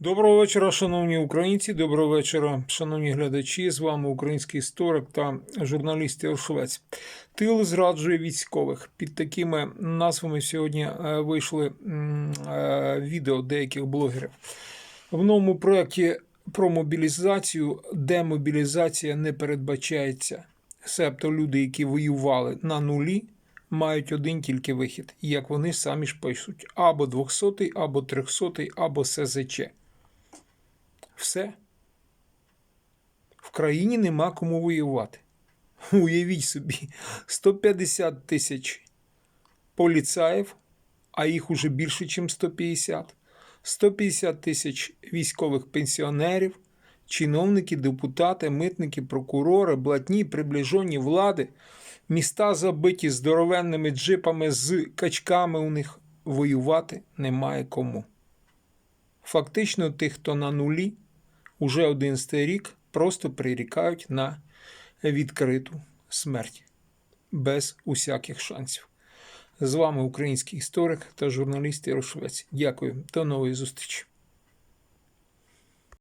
Доброго вечора, шановні українці. Доброго вечора, шановні глядачі. З вами український історик та журналіст Євшовець. Тил зраджує військових. Під такими назвами сьогодні е, вийшли е, відео деяких блогерів. В новому проєкті про мобілізацію демобілізація не передбачається. Себто люди, які воювали на нулі, мають один тільки вихід, як вони самі ж пишуть: або 200, або 300, або СЗЧ. Все. В країні нема кому воювати. Уявіть собі, 150 тисяч поліцаїв, а їх уже більше, ніж 150, 150 тисяч військових пенсіонерів, чиновники, депутати, митники, прокурори, блатні, приближені влади, міста забиті здоровенними джипами з качками у них воювати немає кому. Фактично, тих, хто на нулі, уже 11 рік просто прирікають на відкриту смерть без усяких шансів. З вами український історик та журналіст Ярошвець. Дякую, до нової зустрічі.